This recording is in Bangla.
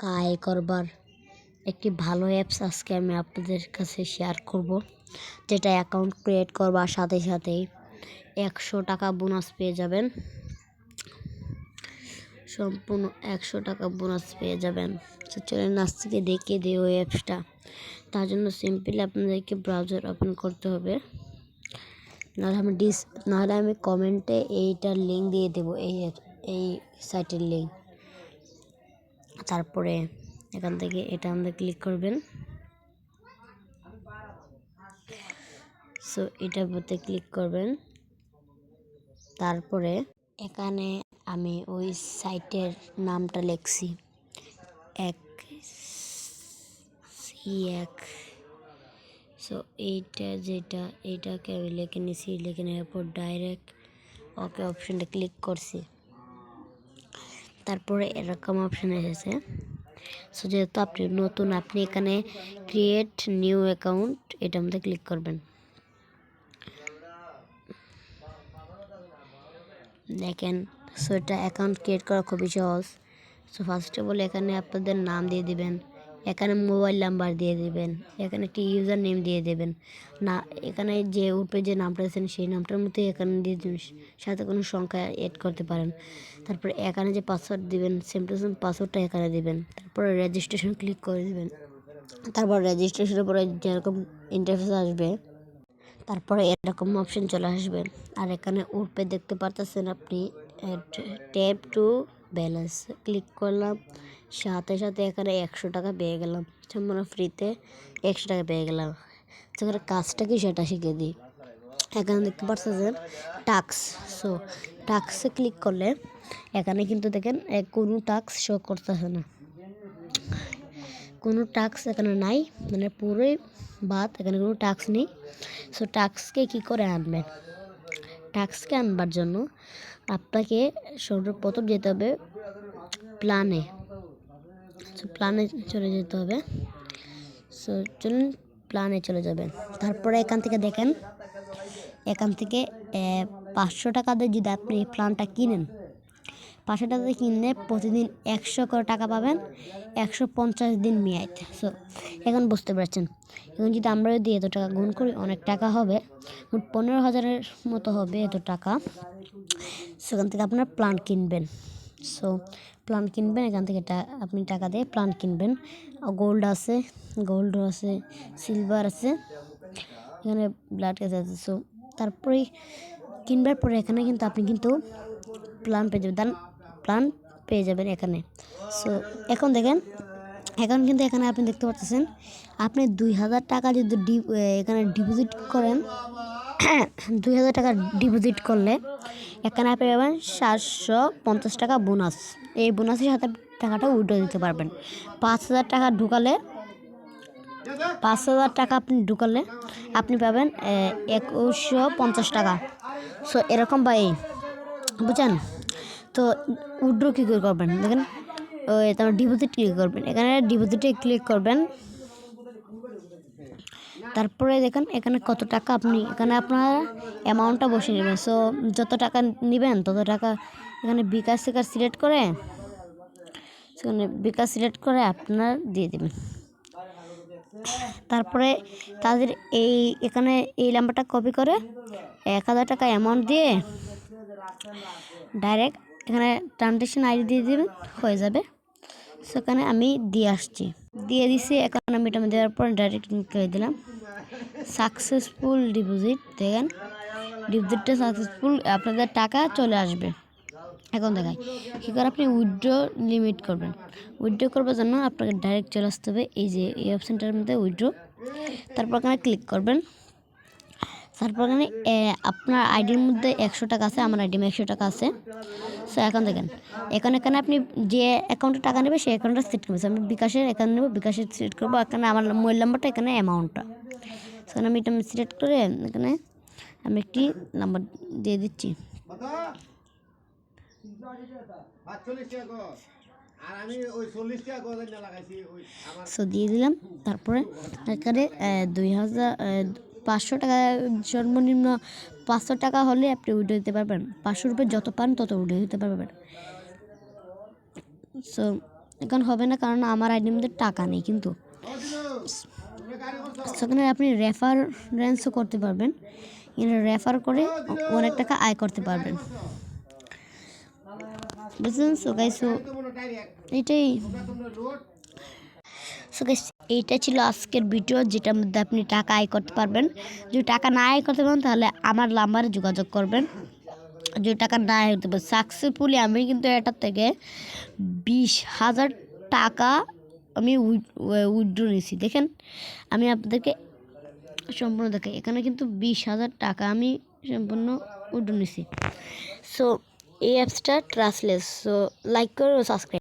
টাকা আয় করবার একটি ভালো অ্যাপস আজকে আমি আপনাদের কাছে শেয়ার করব, যেটা অ্যাকাউন্ট ক্রিয়েট করবার সাথে সাথেই একশো টাকা বোনাস পেয়ে যাবেন। সম্পূর্ণ একশো টাকা বোনাস পেয়ে যাবেন। চলেন আজ থেকে দেখিয়ে দিই ওই অ্যাপসটা তার জন্য সিম্পলি আপনাদেরকে ব্রাউজার ওপেন করতে হবে। নাহলে আমি ডিস নাহলে আমি কমেন্টে এইটার লিঙ্ক দিয়ে দেবো, এই এই সাইটের লিঙ্ক তারপরে এখান থেকে এটা আমাদের ক্লিক করবেন। সো এটার মধ্যে ক্লিক করবেন। তারপরে এখানে আমি ওই সাইটের নামটা লিখছি। এক সি এক। সো এইটা যেটা এইটাকে আমি লিখে নিছি, লিখে নেওয়ার পর ডাইরেক্ট ওকে অপশানটা ক্লিক করছি। তারপরে এরকম অপশান এসেছে। সো যেহেতু আপনি নতুন, আপনি এখানে ক্রিয়েট নিউ অ্যাকাউন্ট এটার মধ্যে ক্লিক করবেন। দেখেন সো এটা অ্যাকাউন্ট ক্রিয়েট করা খুবই সহজ। সো ফার্স্ট অফ অল এখানে আপনাদের নাম দিয়ে দিবেন। এখানে মোবাইল নাম্বার দিয়ে দেবেন, এখানে একটি ইউজার নেম দিয়ে দেবেন। না, এখানে যে উপরে যে নামটা আছেন সেই নামটার মধ্যে এখানে দিয়ে দেবেন, সাথে কোনো সংখ্যা অ্যাড করতে পারেন। তারপরে এখানে যে পাসওয়ার্ড দেবেন সেম টু সেম পাসওয়ার্ডটা এখানে দেবেন। তারপরে রেজিস্ট্রেশন ক্লিক করে দেবেন। তারপর রেজিস্ট্রেশনের পরে যেরকম ইন্টারফেস আসবে, তারপরে এরকম অপশন চলে আসবে। আর এখানে উপরে দেখতে পারতেছেন আপনি ট্যাপ টু ব্যালেন্স ক্লিক করলাম। সাথে সাথে এখানে একশো টাকা পেয়ে গেলাম। আমরা ফ্রিতে একশো টাকা পেয়ে গেলাম। সেখানে কাজটা কি সেটা শিখে দিই। এখানে দেখতে পাচ্ছেন টাক্স সো টাক্সে ক্লিক করলে এখানে কিন্তু দেখেন কোনো টাক্স শো করতেছে না। কোনো টাক্স এখানে নাই মানে পুরোই বাদ, এখানে কোনো টাক্স নেই। সো টাক্সকে কী করে আনবেন টাক্সকে আনবার জন্য আপনাকে সর্বপ্রথম যেতে হবে প্ল্যানে প্ল্যানে চলে যেতে হবে। সো চলুন প্ল্যানে চলে যাবেন। তারপরে এখান থেকে দেখেন, এখান থেকে পাঁচশো টাকা দিয়ে যদি আপনি প্ল্যানটা কিনেন পাঁচশো টাকা কিনলে প্রতিদিন একশো করে টাকা পাবেন, একশো পঞ্চাশ দিন মেয়াদ। সো এখন বুঝতে পারছেন। এখন যদি আমরা যদি এত টাকা গুণ করি, অনেক টাকা হবে। মোট পনেরো হাজারের মতো হবে এত টাকা। সেখান থেকে আপনার প্ল্যান কিনবেন। সো প্ল্যান কিনবেন, এখান থেকে আপনি টাকা দিয়ে প্ল্যান কিনবেন। গোল্ড আছে গোল্ড আছে সিলভার আছে। এখানে ব্লাড ক্যান্সার আছে। সো তারপরে কিনবার পরে এখানে কিন্তু আপনি কিন্তু প্ল্যান পেয়ে যাবেন। প্ল্যান পেয়ে যাবেন এখানে। সো এখন দেখেন, এখন কিন্তু এখানে আপনি দেখতে পাচ্ছেন আপনি দুই হাজার টাকা যদি ডি এখানে ডিপোজিট করেন, দুই হাজার টাকা ডিপোজিট করলে এখানে আপনি পাবেন সাতশো পঞ্চাশ টাকা বোনাস এই বোনাসের সাথে টাকাটা উল্টো দিতে পারবেন। পাঁচ হাজার টাকা ঢুকালে, পাঁচ হাজার টাকা আপনি ঢুকালে আপনি পাবেন একুশশো পঞ্চাশ টাকা। সো এরকম এই, বুঝছেন? তো উড্রো কী করে করবেন? দেখেন, ওই তারপর ডিপোজিট ক্লিক করবেন? এখানে ডিপোজিটে ক্লিক করবেন। তারপরে দেখেন, এখানে কত টাকা আপনি, এখানে আপনার অ্যামাউন্টটা বসে নেবেন। সো যত টাকা নেবেন, তত টাকা এখানে বিকাশ থেকে সিলেক্ট করে, সেখানে বিকাশ সিলেক্ট করে আপনার দিয়ে দেবেন। তারপরে তাদের এই, এখানে এই নাম্বারটা কপি করে এক হাজার টাকা অ্যামাউন্ট দিয়ে ডাইরেক্ট এখানে ট্রানজেকশন আইডি দিয়ে দেবেন, হয়ে যাবে। সেখানে আমি দিয়ে আসছি। দিয়ে দিছি, এখন আমি এটা দেওয়ার পর ডাইরেক্ট করে দিলাম। সাকসেসফুল ডিপোজিট দেখেন। ডিপোজিটটা সাকসেসফুল আপনাদের টাকা চলে আসবে। এখন দেখাই, কী করে আপনি উইথড্র লিমিট করবেন? উইথড্র করবার জন্য আপনাকে ডাইরেক্ট চলে আসতে হবে, এই যে, এই অপশানটার মধ্যে উইথড্র তারপর এখানে ক্লিক করবেন। তারপর এখানে আপনার আইডির মধ্যে একশো টাকা আছে আমার আইডিমে একশো টাকা আছে। সো এখন দেখেন এখন এখানে আপনি যে অ্যাকাউন্টে টাকা নেবে সেই অ্যাকাউন্টটা সেট করবেন। আমি বিকাশের অ্যাকাউন্ট নেব বিকাশের সিলেক্ট করব এখানে আমার মোবাইল নাম্বারটা এখানে অ্যামাউন্টটা সেখানে আমি এটা সিলেক্ট করে এখানে আমি একটি নাম্বার দিয়ে দিচ্ছি। সো দিয়ে দিলাম। তারপরে এখানে দুই হাজার পাঁচশো টাকা সর্বনিম্ন পাঁচশো টাকা হলে আপনি উঠে দিতে পারবেন। পাঁচশো রুপয়ে যত পান তত উঠে দিতে পারবেন। সো এখন হবে না কারণ আমার আইডির মধ্যে টাকা নেই কিন্তু। সেখানে আপনি রেফারেন্সও করতে পারবেন। রেফার করে অনেক টাকা আয় করতে পারবেন। বুঝলেন? সো গাইস সো এটাই। সো গাইস এইটা ছিল আজকের ভিডিও যেটার মধ্যে আপনি টাকা আয় করতে পারবেন। যদি টাকা না আয় করতে পারেন, তাহলে আমার নাম্বারে যোগাযোগ করবেন। যদি টাকা না আয় করতে পারেন সাকসেসফুলি আমি কিন্তু এটার থেকে বিশ হাজার টাকা আমি উইথড্র নিয়েছি। দেখেন, আমি আপনাদেরকে সম্পূর্ণ দেখে এখানে কিন্তু বিশ হাজার টাকা আমি সম্পূর্ণ উইথড্র নিয়েছি। সো এই অ্যাপসটা ট্রাস্টলেস সো লাইক করো সাবস্ক্রাইব